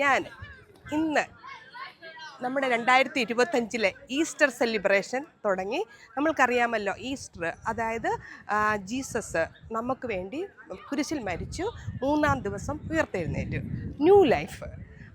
ഞാൻ ഇന്ന് നമ്മുടെ രണ്ടായിരത്തി ഇരുപത്തഞ്ചിലെ ഈസ്റ്റർ സെലിബ്രേഷൻ തുടങ്ങി. നമ്മൾക്കറിയാമല്ലോ ഈസ്റ്റർ അതായത് ജീസസ് നമുക്ക് വേണ്ടി കുരിശിൽ മരിച്ചു മൂന്നാം ദിവസം ഉയർത്തെഴുന്നേറ്റു. New life.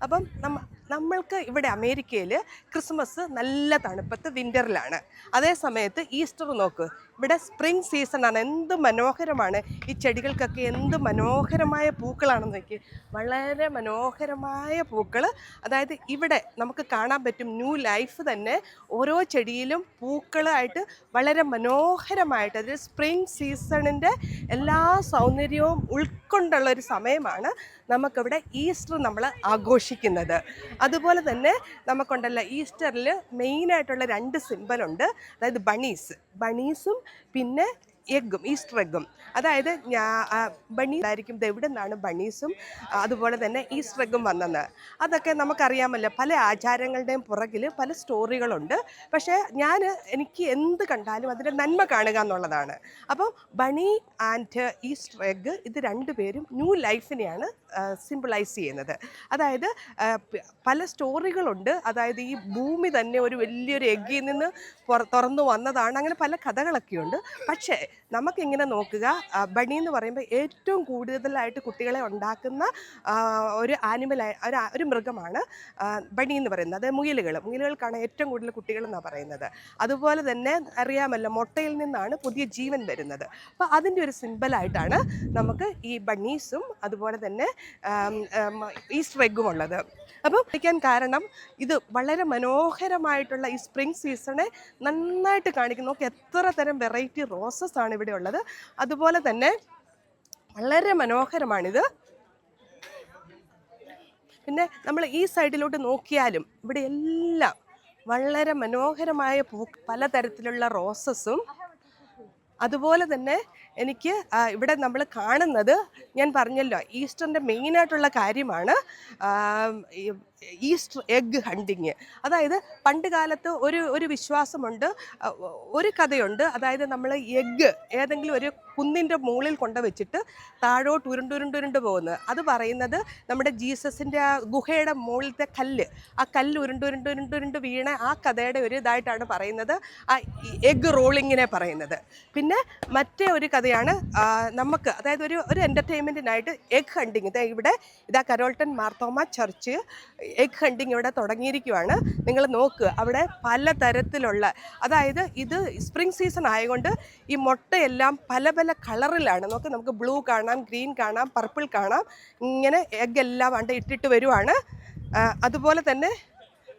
അപ്പം നമ്മ നമ്മൾക്ക് ഇവിടെ അമേരിക്കയിൽ ക്രിസ്മസ് നല്ല തണുപ്പത്ത് വിന്ററിലാണ്. അതേ സമയത്ത് ഈസ്റ്റർ നോക്ക് ഇവിടെ സ്പ്രിംഗ് സീസണാണ് എന്ത് മനോഹരമാണ്. ഈ ചെടികൾക്കൊക്കെ എന്ത് മനോഹരമായ പൂക്കളാണെന്ന് നോക്കി. വളരെ മനോഹരമായ പൂക്കൾ. അതായത് ഇവിടെ നമുക്ക് കാണാൻ പറ്റും ന്യൂ ലൈഫ് തന്നെ ഓരോ ചെടിയിലും പൂക്കളായിട്ട് വളരെ മനോഹരമായിട്ട്. അതായത് സ്പ്രിംഗ് സീസണിന്റെ എല്ലാ സൗന്ദര്യവും ഉൾക്കൊണ്ടുള്ള ഒരു സമയമാണ് നമുക്കിവിടെ ഈസ്റ്റർ നമ്മൾ ആഘോഷിക്കുന്നത്. അതുപോലെ തന്നെ നമുക്കുണ്ടല്ലോ ഈസ്റ്ററിൽ മെയിനായിട്ടുള്ള രണ്ട് സിമ്പലുണ്ട് അതായത് ബണീസ് ബണീസും പിന്നെ എഗ്ഗും ഈസ്റ്റർ എഗ്ഗും. അതായത് ഞാ ബണീസ് ആയിരിക്കും എവിടെ നിന്നാണ് ബണീസും അതുപോലെ തന്നെ ഈസ്റ്റർ എഗ്ഗും വന്നത്. അതൊക്കെ നമുക്കറിയാമല്ലോ പല ആചാരങ്ങളുടെയും പുറകിൽ പല സ്റ്റോറികളുണ്ട്. പക്ഷേ ഞാൻ എനിക്ക് എന്ത് കണ്ടാലും അതിന്റെ നന്മ കാണുക എന്നുള്ളതാണ്. അപ്പം ബണി ആൻഡ് ഈസ്റ്റർ എഗ്ഗ് ഇത് രണ്ടുപേരും ന്യൂ ലൈഫിനെയാണ് സിമ്പിളൈസ് ചെയ്യുന്നത്. അതായത് പല സ്റ്റോറികളുണ്ട്. അതായത് ഈ ഭൂമി തന്നെ ഒരു വലിയൊരു എഗ്ഗിൽ നിന്ന് തുറന്നു വന്നതാണ്. അങ്ങനെ പല കഥകളൊക്കെയുണ്ട്. പക്ഷേ നമുക്കിങ്ങനെ നോക്കുക. ബണി എന്ന് പറയുമ്പോൾ ഏറ്റവും കൂടുതലായിട്ട് കുട്ടികളെ ഉണ്ടാക്കുന്ന ഒരു ആനിമലായി ഒരു ഒരു മൃഗമാണ് ബണി എന്ന് പറയുന്നത്. അതായത് മുയലുകൾ. മുയലുകൾക്കാണ് ഏറ്റവും കൂടുതൽ കുട്ടികൾ എന്നാണ് പറയുന്നത്. അതുപോലെ തന്നെ അറിയാമല്ലോ മുട്ടയിൽ നിന്നാണ് പുതിയ ജീവൻ വരുന്നത്. അപ്പോൾ അതിന്റെ ഒരു സിമ്പിളായിട്ടാണ് നമുക്ക് ഈ ബണ്ണീസും അതുപോലെ തന്നെ ഈ എഗ്ഗും ഉള്ളത്. അപ്പം കാണിക്കാൻ കാരണം ഇത് വളരെ മനോഹരമായിട്ടുള്ള ഈ സ്പ്രിംഗ് സീസണെ നന്നായിട്ട് കാണിക്കുന്നു. നോക്കി എത്ര തരം വെറൈറ്റി റോസസ് ആണ് ഇവിടെ ഉള്ളത്. അതുപോലെ തന്നെ വളരെ മനോഹരമാണിത്. പിന്നെ നമ്മൾ ഈ സൈഡിലോട്ട് നോക്കിയാലും ഇവിടെ എല്ലാം വളരെ മനോഹരമായ പൂ പലതരത്തിലുള്ള റോസസും അതുപോലെ തന്നെ എനിക്ക് ഇവിടെ നമ്മൾ കാണുന്നത് ഞാൻ പറഞ്ഞല്ലോ ഈസ്റ്ററിന്റെ മെയിനായിട്ടുള്ള കാര്യമാണ് ഈസ്റ്റർ എഗ് ഹണ്ടിങ്. അതായത് പണ്ട് കാലത്ത് ഒരു ഒരു വിശ്വാസമുണ്ട് ഒരു കഥയുണ്ട്. അതായത് നമ്മൾ എഗ്ഗ് ഏതെങ്കിലും ഒരു കുന്നിന്റെ മുകളിൽ കൊണ്ട് വെച്ചിട്ട് താഴോട്ട് ഉരുണ്ടുരുണ്ടുരുണ്ട് പോകുന്നത്. അത് പറയുന്നത് നമ്മുടെ ജീസസിന്റെ ആ ഗുഹയുടെ മുകളിലത്തെ കല്ല്. ആ കല്ല് ഉരുണ്ടുരുണ്ടുരുണ്ടുരുണ്ട് വീണ ആ കഥയുടെ ഒരു ഇതായിട്ടാണ് പറയുന്നത്. ആ എഗ് റോളിങ്ങിനെ പറയുന്നത്. പിന്നെ മറ്റേ ഒരു കഥയാണ് നമുക്ക് അതായത് ഒരു ഒരു എന്റർടൈൻമെന്റിനായിട്ട് എഗ് ഹണ്ടിങ്. ഇവിടെ ഇതാ Carrollton Marthoma church egg hunting ഇവിടെ തുടങ്ങിയിരിക്കുവാണ്. നിങ്ങൾ നോക്കുക അവിടെ പല തരത്തിലുള്ള അതായത് ഇത് സ്പ്രിംഗ് സീസൺ ആയതുകൊണ്ട് ഈ മുട്ടയെല്ലാം പല പല കളറിലാണ്. നോക്ക് നമുക്ക് ബ്ലൂ കാണാം ഗ്രീൻ കാണാം പർപ്പിൾ കാണാം. ഇങ്ങനെ എഗ് എല്ലാം അവിടെ ഇട്ടിട്ട് വരുവാണ്. അതുപോലെ തന്നെ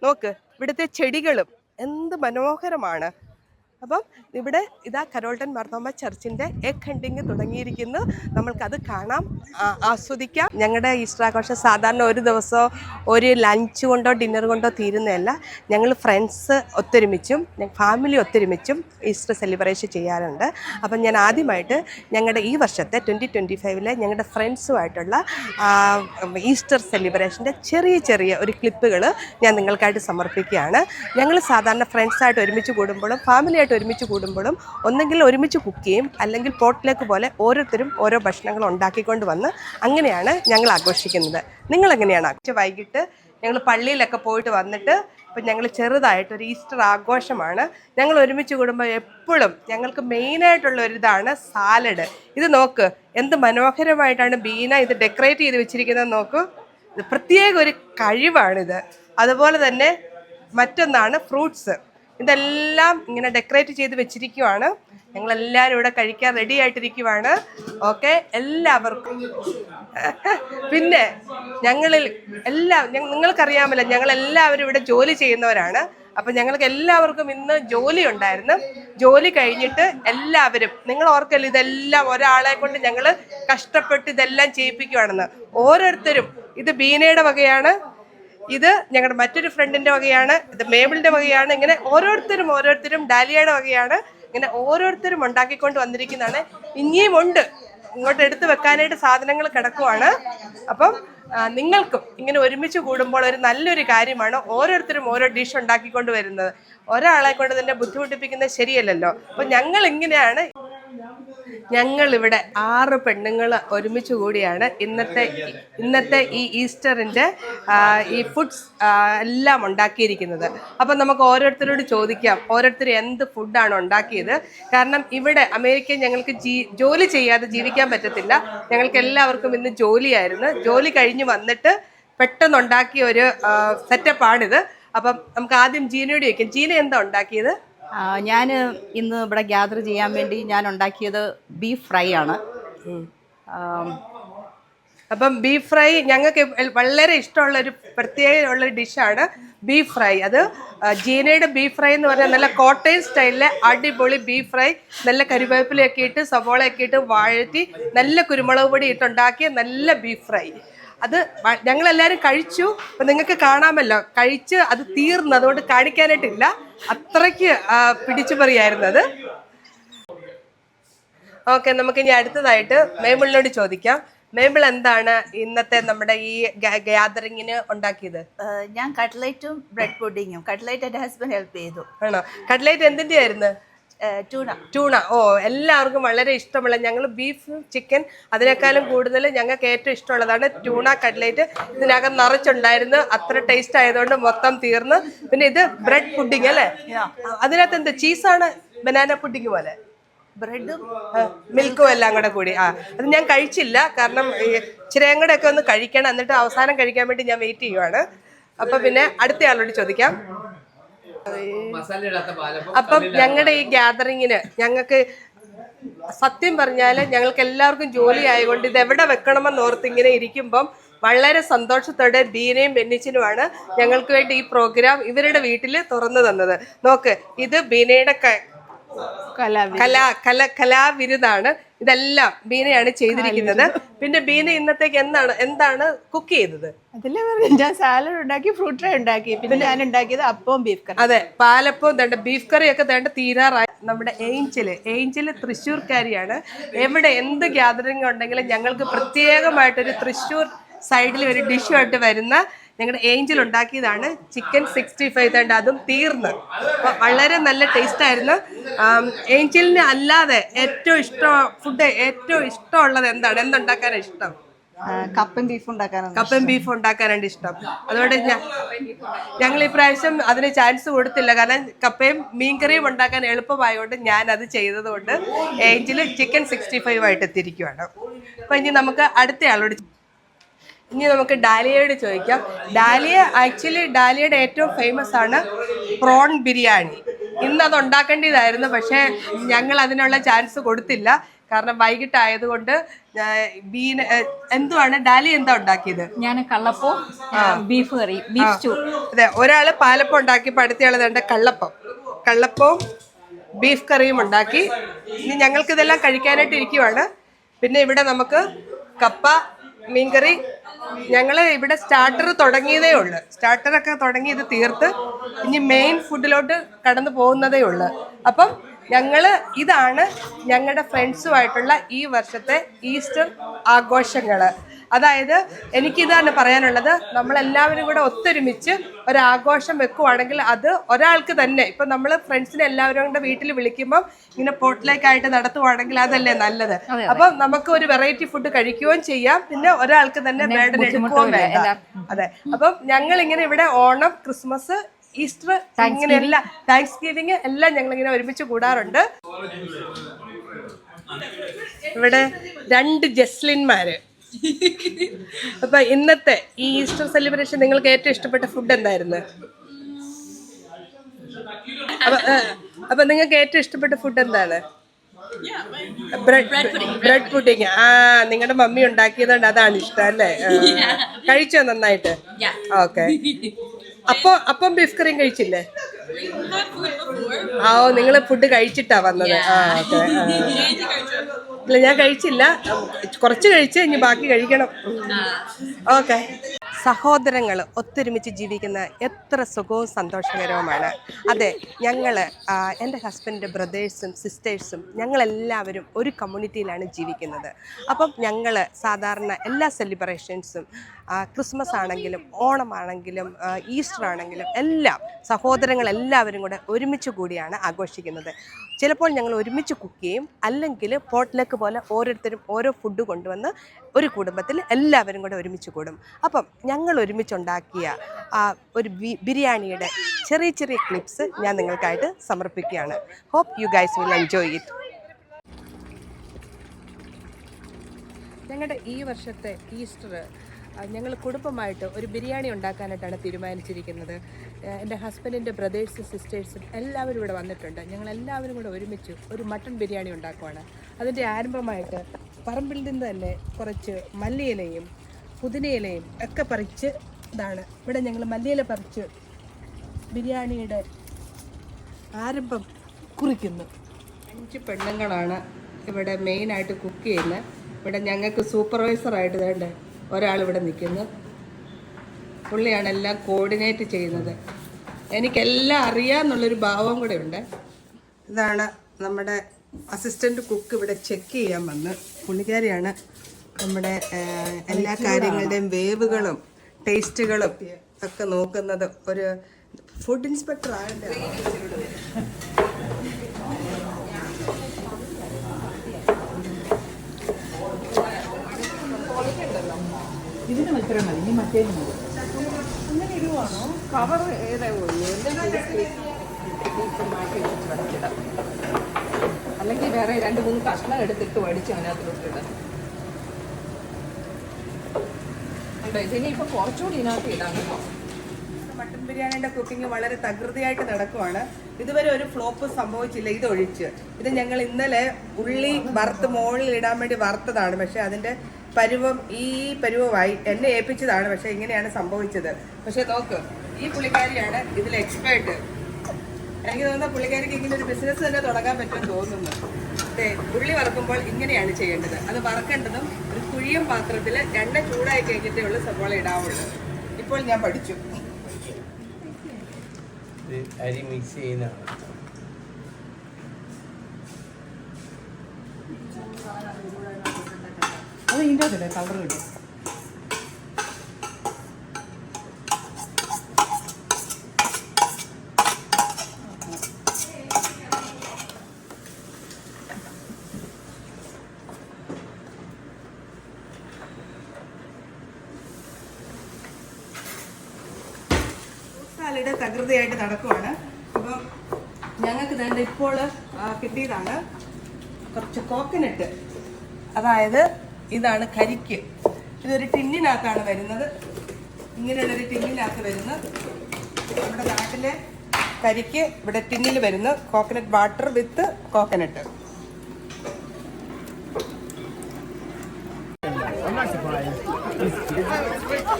നോക്ക് ഇവിടുത്തെ ചെടികളും എന്ത് മനോഹരമാണ്. അപ്പം ഇവിടെ ഇതാ കരോൾട്ടൻ മർത്തോമ ചർച്ചിന്റെ എഗ് ഹണ്ടിങ് തുടങ്ങിയിരിക്കുന്നു. നമ്മൾക്കത് കാണാം ആസ്വദിക്കാം. ഞങ്ങളുടെ ഈസ്റ്റർ ആഘോഷം സാധാരണ ഒരു ദിവസം ഒരു ലഞ്ച് കൊണ്ടോ ഡിന്നർ കൊണ്ടോ തീരുന്നതല്ല. ഞങ്ങൾ ഫ്രണ്ട്സ് ഒത്തൊരുമിച്ചും ഫാമിലി ഒത്തൊരുമിച്ചും ഈസ്റ്റർ സെലിബ്രേഷൻ ചെയ്യാറുണ്ട്. അപ്പം ഞാൻ ആദ്യമായിട്ട് ഞങ്ങളുടെ ഈ വർഷത്തെ ട്വന്റി ട്വന്റി ഫൈവിലെ ഞങ്ങളുടെ ഫ്രണ്ട്സുമായിട്ടുള്ള ഈസ്റ്റർ സെലിബ്രേഷന്റെ ചെറിയ ചെറിയ ഒരു ക്ലിപ്പുകൾ ഞാൻ നിങ്ങൾക്കായിട്ട് സമർപ്പിക്കുകയാണ്. ഞങ്ങൾ സാധാരണ ഫ്രണ്ട്സായിട്ട് ഒരുമിച്ച് കൂടുമ്പോഴും ഫാമിലിയായിട്ട് ഒരുമിച്ച് കൂടുമ്പോഴും ഒന്നെങ്കിൽ ഒരുമിച്ച് കുക്ക് ചെയ്യും അല്ലെങ്കിൽ പോട്ടിലേക്ക് പോലെ ഓരോരുത്തരും ഓരോ ഭക്ഷണങ്ങൾ ഉണ്ടാക്കിക്കൊണ്ട് വന്ന് അങ്ങനെയാണ് ഞങ്ങൾ ആഘോഷിക്കുന്നത്. നിങ്ങൾ എങ്ങനെയാണ് വൈകിട്ട് ഞങ്ങൾ പള്ളിയിലൊക്കെ പോയിട്ട് വന്നിട്ട് ഇപ്പം ഞങ്ങൾ ചെറുതായിട്ട് ഒരു ഈസ്റ്റർ ആഘോഷമാണ്. ഞങ്ങൾ ഒരുമിച്ച് കൂടുമ്പോൾ എപ്പോഴും ഞങ്ങൾക്ക് മെയിനായിട്ടുള്ള ഒരു ഇതാണ് സാലഡ് ഇത് നോക്ക് എന്ത് മനോഹരമായിട്ടാണ് ബീന ഇത് ഡെക്കറേറ്റ് ചെയ്ത് വെച്ചിരിക്കുന്നത് നോക്കൂ. പ്രത്യേക ഒരു കഴിവാണിത്. അതുപോലെ തന്നെ മറ്റൊന്നാണ് ഫ്രൂട്ട്സ് ഇതെല്ലാം ഇങ്ങനെ ഡെക്കറേറ്റ് ചെയ്ത് വെച്ചിരിക്കുവാണ്. ഞങ്ങളെല്ലാവരും ഇവിടെ കഴിക്കാൻ റെഡി ആയിട്ടിരിക്കുവാണ്. ഓക്കെ എല്ലാവർക്കും. പിന്നെ ഞങ്ങളിൽ എല്ലാ നിങ്ങൾക്കറിയാമല്ലോ ഞങ്ങൾ എല്ലാവരും ഇവിടെ ജോലി ചെയ്യുന്നവരാണ്. അപ്പം ഞങ്ങൾക്ക് എല്ലാവർക്കും ഇന്ന് ജോലി ഉണ്ടായിരുന്നു. ജോലി കഴിഞ്ഞിട്ട് എല്ലാവരും നിങ്ങൾ ഓർക്കല്ലോ ഇതെല്ലാം ഒരാളെ കൊണ്ട് ഞങ്ങൾ കഷ്ടപ്പെട്ട് ഇതെല്ലാം ചെയ്യിപ്പിക്കുവാണെന്ന്. ഓരോരുത്തരും ഇത് ബീനയുടെ വകയാണ്. ഇത് ഞങ്ങളുടെ മറ്റൊരു ഫ്രണ്ടിന്റെ വകയാണ് ഇത് മേബിളിന്റെ വകയാണ് ഇങ്ങനെ ഓരോരുത്തരും ഓരോരുത്തരും ഡാലിയയുടെ വകയാണ് ഇങ്ങനെ ഓരോരുത്തരും ഉണ്ടാക്കിക്കൊണ്ട് വന്നിരിക്കുന്നതാണ്. ഇനിയും ഉണ്ട്. ഇങ്ങോട്ട് എടുത്തു വെക്കാനായിട്ട് സാധനങ്ങൾ കിടക്കുവാണ്. അപ്പം നിങ്ങൾക്കും ഇങ്ങനെ ഒരുമിച്ച് കൂടുമ്പോൾ ഒരു നല്ലൊരു കാര്യമാണ് ഓരോരുത്തരും ഓരോ ഡിഷ് ഉണ്ടാക്കിക്കൊണ്ട് വരുന്നത്. ഒരാളെ കൊണ്ട് തന്നെ ബുദ്ധിമുട്ടിപ്പിക്കുന്നത് ശരിയല്ലല്ലോ. അപ്പം ഞങ്ങൾ ഇങ്ങനെയാണ് ഞങ്ങൾ ഇവിടെ ആറ് പെണ്ണുങ്ങൾ ഒരുമിച്ച് കൂടിയാണ്. ഇന്നത്തെ ഇന്നത്തെ ഈ ഈസ്റ്ററിന്റെ ഈ ഫുഡ്സ് എല്ലാം ഉണ്ടാക്കിയിരിക്കുന്നത്. അപ്പം നമുക്ക് ഓരോരുത്തരോട് ചോദിക്കാം ഓരോരുത്തർ എന്ത് ഫുഡാണ് ഉണ്ടാക്കിയത്. കാരണം ഇവിടെ അമേരിക്കയിൽ ഞങ്ങൾക്ക് ജോലി ചെയ്യാതെ ജീവിക്കാൻ പറ്റത്തില്ല. ഞങ്ങൾക്ക് എല്ലാവർക്കും ഇന്ന് ജോലിയായിരുന്നു. ജോലി കഴിഞ്ഞ് വന്നിട്ട് പെട്ടെന്ന് ഉണ്ടാക്കിയ ഒരു സെറ്റപ്പാണിത് അപ്പം നമുക്ക് ആദ്യം ജീനയോട് ചോദിക്കാം. ജീന എന്താ ഉണ്ടാക്കിയത്? ഞാൻ ഇന്ന് ഇവിടെ ഗ്യാദർ ചെയ്യാൻ വേണ്ടി ഞാൻ ഉണ്ടാക്കിയത് ബീഫ് ഫ്രൈ ആണ്. അപ്പം ബീഫ് ഫ്രൈ ഞങ്ങൾക്ക് വളരെ ഇഷ്ടമുള്ള ഒരു പ്രത്യേക ഉള്ള ഡിഷാണ് ബീഫ് ഫ്രൈ അത് ജീനയുടെ ബീഫ് ഫ്രൈ എന്ന് പറഞ്ഞാൽ നല്ല കോട്ടയം സ്റ്റൈലിലെ അടിപൊളി ബീഫ് ഫ്രൈ നല്ല കരിവേപ്പിലയൊക്കെ ഇട്ട് സവോളയൊക്കെ ഇട്ട് വാഴറ്റി നല്ല കുരുമുളക് പൊടി ഇട്ടുണ്ടാക്കിയ നല്ല ബീഫ് ഫ്രൈ അത് ഞങ്ങളെല്ലാവരും കഴിച്ചു. അപ്പം നിങ്ങൾക്ക് കാണാമല്ലോ. കഴിച്ച് അത് തീർന്നു. അതുകൊണ്ട് കാണിക്കാനായിട്ടില്ല. അത്രയ്ക്ക് പിടിച്ചു പിടിച്ചുപറിയായിരുന്നു ഓക്കെ നമുക്ക് ഇനി അടുത്തതായിട്ട് മേമ്പിളിനോട് ചോദിക്കാം. മേബിൾ എന്താണ് ഇന്നത്തെ നമ്മുടെ ഈ ഗ്യാദറിങ്ങിന് ഉണ്ടാക്കിയത്? ഞാൻ കട്ട്ലൈറ്റും ബ്രെഡ് പുഡിങ്ങും. കട്ട്ലൈറ്റ് എന്റെ ഹസ്ബൻഡ് ഹെൽപ്പ് ചെയ്തു. ആണോ? കട്ട്ലേറ്റ് എന്തിന്റെ ആയിരുന്നു ട്യൂണ ട്യൂണ ഓ എല്ലാവർക്കും വളരെ ഇഷ്ടമുള്ള ഞങ്ങൾ ബീഫ് ചിക്കൻ അതിനേക്കാളും കൂടുതൽ ഞങ്ങൾക്ക് ഏറ്റവും ഇഷ്ടമുള്ളതാണ് ട്യൂണ കട്ട്ലേറ്റ് ഇതിനകം നിറച്ചുണ്ടായിരുന്നു അത്ര ടേസ്റ്റ് ആയതുകൊണ്ട് മൊത്തം തീർന്ന്. പിന്നെ ഇത് ബ്രെഡ് പുഡിംഗ് അല്ലേ? അതിനകത്ത് എന്ത്? ചീസാണ് ബനാന പുഡിംഗ് പോലെ? ബ്രെഡും മിൽക്കും എല്ലാം കൂടെ കൂടി. ആ അത് ഞാൻ കഴിച്ചില്ല. കാരണം ഇച്ചിരിയും കൂടെ ഒക്കെ ഒന്ന് കഴിക്കണം. എന്നിട്ട് അവസാനം കഴിക്കാൻ വേണ്ടി ഞാൻ വെയിറ്റ് ചെയ്യുവാണ്. അപ്പൊ പിന്നെ അടുത്തയാളോട് ചോദിക്കാം. അപ്പം ഞങ്ങളുടെ ഈ ഗ്യാതറിങ്ങിന് ഞങ്ങൾക്ക് സത്യം പറഞ്ഞാൽ ഞങ്ങൾക്ക് എല്ലാവർക്കും ജോലി ആയതുകൊണ്ട് ഇത് എവിടെ വെക്കണമെന്ന് ഓർത്ത് ഇങ്ങനെ ഇരിക്കുമ്പം വളരെ സന്തോഷത്തോടെ ബീനയും ബെന്നിച്ചിനുമാണ് ഞങ്ങൾക്ക് വേണ്ടി ഈ പ്രോഗ്രാം ഇവരുടെ വീട്ടിൽ തുറന്നു തന്നത്. നോക്ക് ഇത് ബീനയുടെ കലാ കല കലാവിരുദാണ് ഇതെല്ലാം ബീനയാണ് ചെയ്തിരിക്കുന്നത്. പിന്നെ ബീന ഇന്നത്തേക്ക് എന്താണ് എന്താണ് കുക്ക് ചെയ്തത്? അതിലെ ഞാൻ സാലഡ് ഉണ്ടാക്കി ഫ്രൂട്ട് ഫ്രൈ ഉണ്ടാക്കി. പിന്നെ ഞാൻ ഉണ്ടാക്കിയത് അപ്പവും ബീഫ് കറി അതെ പാലപ്പവും തേണ്ട ബീഫ് കറി ഒക്കെ തേണ്ട തീരാറായി. നമ്മുടെ ഏഞ്ചൽ ഏഞ്ചൽ തൃശ്ശൂർക്കാരിയാണ്. എവിടെ എന്ത് ഗ്യാതറിംഗ് ഉണ്ടെങ്കിലും ഞങ്ങൾക്ക് പ്രത്യേകമായിട്ടൊരു തൃശ്ശൂർ സൈഡിൽ ഒരു ഡിഷുമായിട്ട് വരുന്ന ഞങ്ങളുടെ ഏഞ്ചൽ ഉണ്ടാക്കിയതാണ് ചിക്കൻ സിക്സ്റ്റി ഫൈവ് തേണ്ട. അതും തീർന്ന്. വളരെ നല്ല ടേസ്റ്റ് ആയിരുന്നു. ഏഞ്ചലിന് അല്ലാതെ ഏറ്റവും ഇഷ്ടം ഫുഡ് ഏറ്റവും ഇഷ്ടമുള്ളത് എന്താണ്? എന്തുണ്ടാക്കാനാണ് ഇഷ്ടം? കപ്പൻ ബീഫ് ഉണ്ടാക്കാനാണ് കപ്പൻ ബീഫ് ഉണ്ടാക്കാനാണ് ഇഷ്ടം. അതുകൊണ്ട് ഞങ്ങൾ ഇപ്രാവശ്യം അതിന് ചാൻസ് കൊടുത്തില്ല. കാരണം കപ്പയും മീൻകറിയും ഉണ്ടാക്കാൻ എളുപ്പമായതുകൊണ്ട് ഞാൻ അത് ചെയ്തതുകൊണ്ട് ഏഞ്ചിൽ ചിക്കൻ സിക്സ്റ്റി ഫൈവ് ആയിട്ട് എത്തിയിരിക്കുവാണ്. അപ്പം ഇനി നമുക്ക് അടുത്ത ആളോട് ഇനി നമുക്ക് ഡാലിയയോട് ചോദിക്കാം. ഡാലിയ ആക്ച്വലി ഡാലിയയുടെ ഏറ്റവും ഫേമസ് ആണ് പ്രോൺ ബിരിയാണി ഇന്ന് അത് ഉണ്ടാക്കേണ്ടതായിരുന്നു പക്ഷേ ഞങ്ങൾ അതിനുള്ള ചാൻസ് കൊടുത്തില്ല. കാരണം വൈകിട്ടായതുകൊണ്ട് ബീന എന്തുവാണ്? ഡാലി എന്താ ഉണ്ടാക്കിയത്? ഞാൻ കള്ളപ്പോ ബീഫ് കറി ബീഫ് സ്റ്റൂ അതെ ഒരാൾ പാലപ്പം ഉണ്ടാക്കി അടുത്തയാൾ വേണ്ട കള്ളപ്പം. കള്ളപ്പവും ബീഫ് കറിയും ഉണ്ടാക്കി. ഇനി ഞങ്ങൾക്ക് ഇതെല്ലാം കഴിക്കാനായിട്ട് ഇരിക്കുവാണ്. പിന്നെ ഇവിടെ നമുക്ക് കപ്പ മീൻകറി ഞങ്ങൾ ഇവിടെ സ്റ്റാർട്ടർ തുടങ്ങിയതേ ഉള്ളു. സ്റ്റാർട്ടറൊക്കെ തുടങ്ങി ഇത് തീർത്ത് ഇനി മെയിൻ ഫുഡിലോട്ട് കടന്നു പോകുന്നതേ ഉള്ളു. അപ്പം ഞങ്ങൾ ഇതാണ് ഞങ്ങളുടെ ഫ്രണ്ട്സുമായിട്ടുള്ള ഈ വർഷത്തെ ഈസ്റ്റർ ആഘോഷങ്ങൾ അതായത് എനിക്കിതാണ് പറയാനുള്ളത് നമ്മളെല്ലാവരും കൂടെ ഒത്തൊരുമിച്ച് ഒരാഘോഷം വെക്കുവാണെങ്കിൽ അത് ഒരാൾക്ക് തന്നെ ഇപ്പം നമ്മൾ ഫ്രണ്ട്സിനെ എല്ലാവരും കൂടെ വീട്ടിൽ വിളിക്കുമ്പം ഇങ്ങനെ പോട്ടിലേക്കായിട്ട് നടത്തുവാണെങ്കിൽ അതല്ലേ നല്ലത്. അപ്പം നമുക്ക് ഒരു വെറൈറ്റി ഫുഡ് കഴിക്കുകയും ചെയ്യാം പിന്നെ ഒരാൾക്ക് തന്നെ ബേർഡൻ എടുക്കുകയും വേണ്ട. അതെ. അപ്പം ഞങ്ങൾ ഇങ്ങനെ ഇവിടെ ഓണം ക്രിസ്മസ് ഈസ്റ്റർ ഇങ്ങനെ എല്ലാം താങ്ക്സ് ഗിവിങ് എല്ലാം ഞങ്ങൾ ഇങ്ങനെ ഒരുമിച്ച് കൂടാറുണ്ട്. ഇവിടെ രണ്ട് ജസ്ലിന്മാര് അപ്പൊ ഇന്നത്തെ ഈ ഈസ്റ്റർ സെലിബ്രേഷൻ നിങ്ങൾക്ക് ഏറ്റവും ഇഷ്ടപ്പെട്ട ഫുഡ് എന്തായിരുന്നു? അപ്പൊ നിങ്ങൾക്ക് ഏറ്റവും ഇഷ്ടപ്പെട്ട ഫുഡ് എന്താണ്? ബ്രെഡ് പുഡിങ് ആ നിങ്ങളുടെ മമ്മി ഉണ്ടാക്കിയതുകൊണ്ട് അതാണ് ഇഷ്ടം അല്ലേ? കഴിച്ചോ നന്നായിട്ട്? ഓക്കെ. അപ്പൊ അപ്പം ബീഫ് കറിയും കഴിച്ചില്ലേ? ആ ഓ നിങ്ങൾ ഫുഡ് കഴിച്ചിട്ടാ വന്നത്. ആ ഓക്കെ ഇല്ല ഞാൻ കഴിച്ചില്ല. കുറച്ച് കഴിച്ച് ഇനി ബാക്കി കഴിക്കണം. ഓക്കെ. സഹോദരങ്ങൾ ഒത്തൊരുമിച്ച് ജീവിക്കുന്ന എത്ര സുഖവും സന്തോഷകരവുമാണ്. അതെ ഞങ്ങൾ എന്റെ ഹസ്ബൻഡിന്റെ ബ്രദേഴ്സും സിസ്റ്റേഴ്സും ഞങ്ങളെല്ലാവരും ഒരു കമ്മ്യൂണിറ്റിയിലാണ് ജീവിക്കുന്നത്. അപ്പം ഞങ്ങൾ സാധാരണ എല്ലാ സെലിബ്രേഷൻസും ക്രിസ്മസ് ആണെങ്കിലും ഓണമാണെങ്കിലും ഈസ്റ്റർ ആണെങ്കിലും എല്ലാം സഹോദരങ്ങൾ എല്ലാവരും കൂടെ ഒരുമിച്ച് കൂടിയാണ് ആഘോഷിക്കുന്നത്. ചിലപ്പോൾ ഞങ്ങൾ ഒരുമിച്ച് കുക്ക് ചെയ്യും. അല്ലെങ്കിൽ പോട്ട്ലക്ക് പോലെ ഓരോരുത്തരും ഓരോ ഫുഡ് കൊണ്ടുവന്ന് ഒരു കുടുംബത്തിൽ എല്ലാവരും കൂടെ ഒരുമിച്ച് കൂടും. അപ്പം ഞങ്ങൾ ഒരുമിച്ചുണ്ടാക്കിയ ഒരു ബിരിയാണിയുടെ ചെറിയ ചെറിയ ക്ലിപ്സ് ഞാൻ നിങ്ങൾക്കായിട്ട് സമർപ്പിക്കുകയാണ്. Hope you guys will enjoy it ഞങ്ങളുടെ ഈ വർഷത്തെ ഈസ്റ്റർ ഞങ്ങൾ കുടുംബമായിട്ട് ഒരു ബിരിയാണി ഉണ്ടാക്കാനായിട്ടാണ് തീരുമാനിച്ചിരിക്കുന്നത്. എന്റെ ഹസ്ബൻഡിന്റെ ബ്രദേഴ്സും സിസ്റ്റേഴ്സും എല്ലാവരും ഇവിടെ വന്നിട്ടുണ്ട്. ഞങ്ങൾ എല്ലാവരും കൂടെ ഒരുമിച്ച് ഒരു മട്ടൺ ബിരിയാണി ഉണ്ടാക്കുവാണ്. അതിന്റെ ആരംഭമായിട്ട് പറമ്പിൽ നിന്ന് തന്നെ കുറച്ച് മല്ലിയിലയും പുതിനയിലയും ഒക്കെ പറിച്ച് ഇതാണ്. ഇവിടെ ഞങ്ങൾ മല്ലിയില പറിച്ച് ബിരിയാണിയുടെ ആരംഭം കുറിക്കുന്നു. അഞ്ച് പെണ്ണുങ്ങളാണ് ഇവിടെ മെയിനായിട്ട് കുക്ക് ചെയ്യുന്നത്. ഇവിടെ ഞങ്ങൾക്ക് സൂപ്പർവൈസറായിട്ട് വേണ്ട ഒരാൾ ഇവിടെ നിൽക്കുന്നു. പുള്ളിയാണ് എല്ലാം കോർഡിനേറ്റ് ചെയ്യുന്നത്. എനിക്കെല്ലാം അറിയാമെന്നുള്ളൊരു ഭാവം കൂടെ ഉണ്ട് ഇതാണ് നമ്മുടെ അസിസ്റ്റന്റ് കുക്ക് ഇവിടെ ചെക്ക് ചെയ്യാൻ വന്ന്. പുള്ളിക്കാരിയാണ് നമ്മുടെ എല്ലാ കാര്യങ്ങളുടെയും വേവുകളും ടേസ്റ്റുകളും ഒക്കെ നോക്കുന്നത്. ഒരു ഫുഡ് ഇൻസ്പെക്ടർ ആയിട്ട് ഇതിന് മാത്രം മതി ഇനി മറ്റേത് മതി. കവർ ഏതേ ഉള്ളൂ? അല്ലെങ്കിൽ വേറെ രണ്ട് മൂന്ന് കഷ്ണം എടുത്തിട്ട് വടിച്ച് അതിനകത്ത് ഇടാം. ഉണ്ടോ ഇതിനിപ്പോൾ കുറച്ചുകൂടി ഇതിനകത്ത് ഇടാം കേട്ടോ. മട്ടൻ ബിരിയാണിയുടെ കുക്കിംഗ് വളരെ തകൃതിയായിട്ട് നടക്കുവാണ്. ഇതുവരെ ഒരു ഫ്ലോപ്പ് സംഭവിച്ചില്ല ഇതൊഴിച്ച്. ഇത് ഞങ്ങൾ ഇന്നലെ ഉള്ളി വറുത്ത് മുകളിൽ ഇടാൻ വേണ്ടി വറുത്തതാണ്. പക്ഷെ അതിന്റെ പരുവം ഈ പരുവമായി എന്നെ ഏൽപ്പിച്ചതാണ്. പക്ഷെ ഇങ്ങനെയാണ് സംഭവിച്ചത്. പക്ഷെ നോക്ക് ഈ പുള്ളിക്കാരിയാണ് ഇതിൽ എക്സ്പേർട്ട് എനിക്ക് തോന്നുന്ന പുള്ളിക്കാരിക്ക് ഇങ്ങനെ ഒരു ബിസിനസ് തന്നെ തുടങ്ങാൻ പറ്റുമെന്ന് തോന്നുന്നു. ഉള്ളി വറക്കുമ്പോൾ ഇങ്ങനെയാണ് ചെയ്യേണ്ടത്. അത് വറക്കേണ്ടതും ഒരു കുഴിയും പാത്രത്തിൽ രണ്ട് ചൂടായി കഴിഞ്ഞിട്ടേ ഉള്ളൂ സവോള ഇടാവുള്ളൂ. ഇപ്പോൾ ഞാൻ പഠിച്ചു. അരി മിക്സ് ചെയ്യുന്ന ഇതിന്റെ അകത്തില്ലേ കളർ കിട്ടും. സാലഡ് തകൃതിയായിട്ട് നടക്കുവാണ്. അപ്പം ഞങ്ങൾക്ക് തന്നെ ഇപ്പോൾ കിട്ടിയതാണ് കുറച്ച് കോക്കനട്ട് അതായത് ഇതാണ് കരിക്ക്. ഇതൊരു ടിന്നിനകത്താണ് വരുന്നത്. ഇങ്ങനെയുള്ളൊരു ടിന്നിനകത്ത് വരുന്ന നമ്മുടെ നാട്ടിലെ കരിക്ക് ഇവിടെ ടിന്നിൽ വരുന്ന. Coconut water with coconut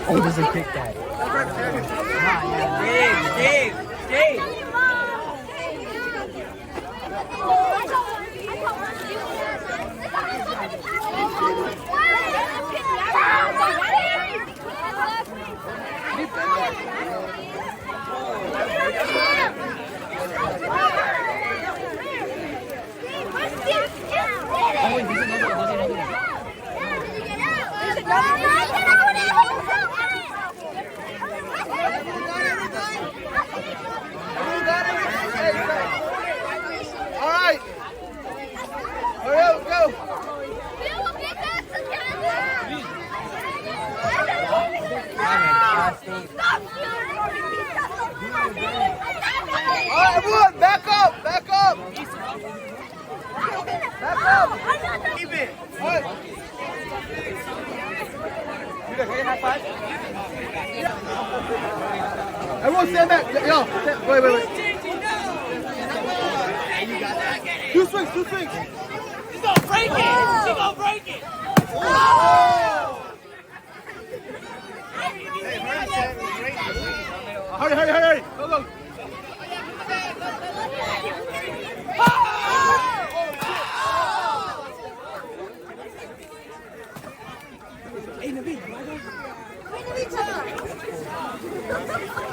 All Everyone stand back. Yo, wait, wait, wait. Two swings, two swings. She's gonna break it. She's gonna break it. Hurry, hurry, hurry, hurry. Go, go. Come on.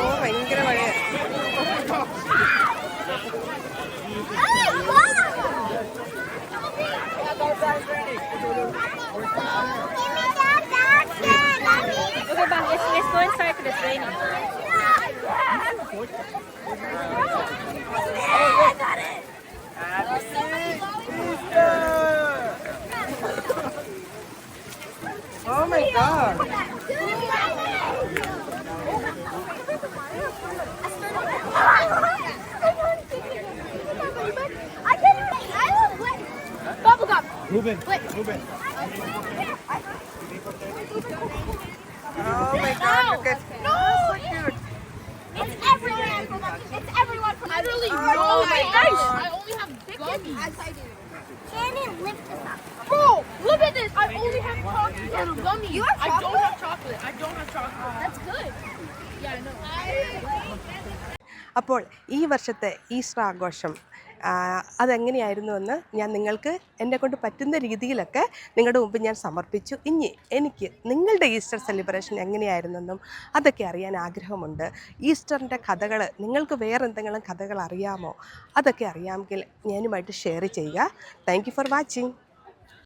ഓ ഭയങ്കര മഴയാ Okay, bang, let's, let's go inside because it's raining. Oh my God Bubblegum. Ruben, Ruben. Oh my God look at No! It's everyone from It's everyone from Literally no my gosh. I only have gummies. As I do. Shannon, lift this up. Bro, look at this. I only have chocolate and gummies. You have chocolate? I don't have chocolate. I don't have chocolate. That's good. Yeah, I know. അപ്പോൾ ഈ വർഷത്തെ Easter ആഘോഷം ആ, അതെങ്ങനെയായിരുന്നുവെന്ന് ഞാൻ നിങ്ങൾക്ക് എന്നെ കൊണ്ട് പറ്റുന്ന രീതിയിലൊക്കെ നിങ്ങളുടെ മുമ്പ് ഞാൻ സമർപ്പിച്ചു. ഇനി എനിക്ക് നിങ്ങളുടെ ഈസ്റ്റർ സെലിബ്രേഷൻ എങ്ങനെയായിരുന്നെന്നും അതൊക്കെ അറിയാൻ ആഗ്രഹമുണ്ട്. ഈസ്റ്ററിന്റെ കഥകൾ നിങ്ങൾക്ക് വേറെ എന്തെങ്കിലും കഥകൾ അറിയാമോ? അതൊക്കെ അറിയാമെങ്കിൽ ഞാനുമായിട്ട് ഷെയർ ചെയ്യുക. Thank for watching